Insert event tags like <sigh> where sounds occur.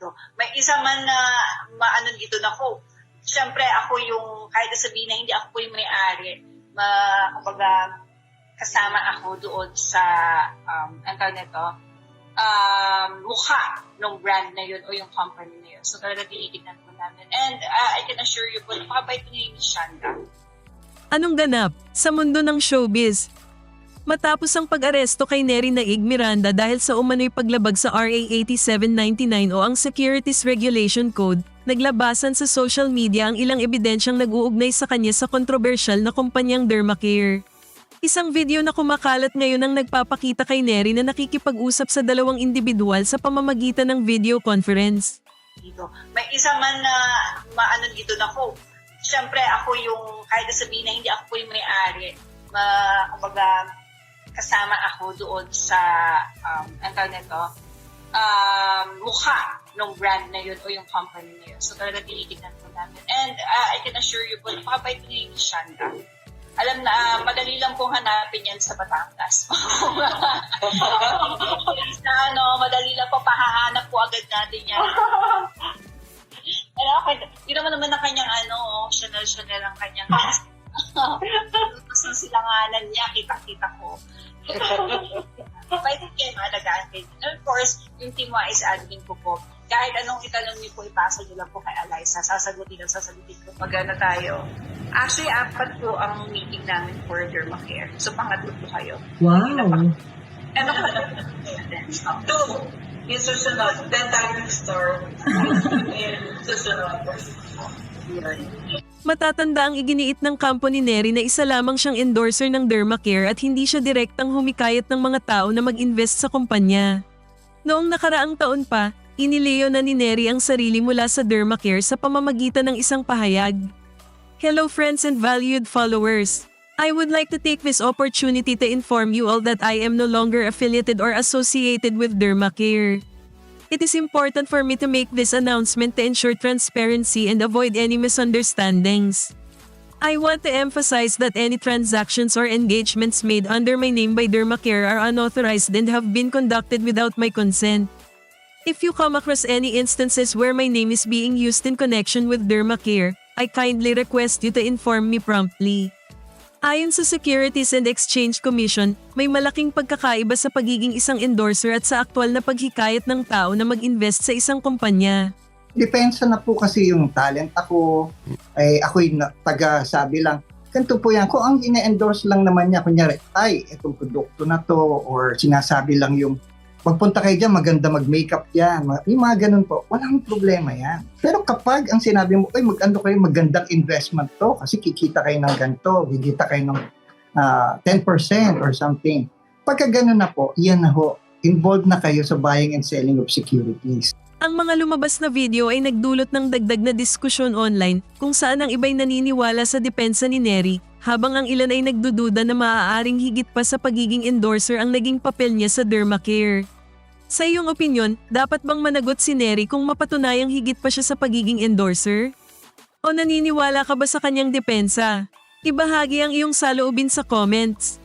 dito. May isa man na maano dito na ko. Siyempre, ako yung, kahit sabihin na hindi ako yung may-ari, ma, kumbaga, kasama ako doon sa, um, ang tawag nito, um, mukha ng brand na yun o yung company na yun. So talaga tinitignan po namin. And uh, I can assure you po, napakabait ni Shanda. Anong ganap sa mundo ng showbiz? Matapos ang pag-aresto kay Neri Naig Miranda dahil sa umano'y paglabag sa RA 8799 o ang Securities Regulation Code, naglabasan sa social media ang ilang ebidensyang nag-uugnay sa kanya sa kontrobersyal na kumpanyang Dermacare. Isang video na kumakalat ngayon ang nagpapakita kay Neri na nakikipag-usap sa dalawang individual sa pamamagitan ng video conference. dito. May isa man na maano dito na ko. Siyempre, ako yung, kahit sabihin na hindi ako yung may-ari, ma, kumbaga, kasama ako doon sa, um, ang tawag nito, um, mukha ng brand na yun o yung company na yun. So talaga tinitignan po namin. And uh, I can assure you po, napakabait ni Shanda. Alam na, ah, madali lang pong hanapin yan sa Batangas. <laughs> na ano, madali lang po, pahahanap po agad natin yan. Ano, okay, yun naman naman ang kanyang ano, Chanel Chanel ang kanyang <laughs> Silanganan niya, kita-kita ko. Pwede kayo maalagaan kayo. And of course, yung Team Wise admin ko po, kahit anong itanong niyo po, ipasa niyo lang po kay Eliza. Sasagutin ang sasagutin ko. Magana tayo. Actually, apat po ang meeting namin for Dermacare. So, pangatlo po kayo. Wow. Ano ka Two, yung susunod. Then tayo store. <laughs> yung susunod. Matatanda ang iginiit ng kampo ni Neri na isa lamang siyang endorser ng Dermacare at hindi siya direktang humikayat ng mga tao na mag-invest sa kumpanya. Noong nakaraang taon pa, inileo na ni Neri ang sarili mula sa Dermacare sa pamamagitan ng isang pahayag. Hello friends and valued followers! I would like to take this opportunity to inform you all that I am no longer affiliated or associated with Dermacare. It is important for me to make this announcement to ensure transparency and avoid any misunderstandings. I want to emphasize that any transactions or engagements made under my name by Dermacare are unauthorized and have been conducted without my consent. If you come across any instances where my name is being used in connection with Dermacare, I kindly request you to inform me promptly. Ayon sa Securities and Exchange Commission, may malaking pagkakaiba sa pagiging isang endorser at sa aktwal na paghikayat ng tao na mag-invest sa isang kumpanya. Depensa na po kasi yung talent ako. Ay, ako'y taga-sabi lang, ganito po yan. Kung ang ine-endorse lang naman niya, kunyari, ay, itong produkto na to, or sinasabi lang yung, magpunta kayo dyan, maganda mag-makeup yan. Yung mga ganun po, walang problema yan. Pero kapag ang sinabi mo, ay, mag-ano kayo, magandang investment to, kasi kikita kayo ng ganito, kikita kayo ng ah, 10% or something. Pagka ganun na po, yan na ho, involved na kayo sa buying and selling of securities. Ang mga lumabas na video ay nagdulot ng dagdag na diskusyon online kung saan ang iba'y naniniwala sa depensa ni Neri habang ang ilan ay nagdududa na maaaring higit pa sa pagiging endorser ang naging papel niya sa Dermacare. Sa iyong opinyon, dapat bang managot si Neri kung mapatunayang higit pa siya sa pagiging endorser? O naniniwala ka ba sa kanyang depensa? Ibahagi ang iyong saloobin sa comments.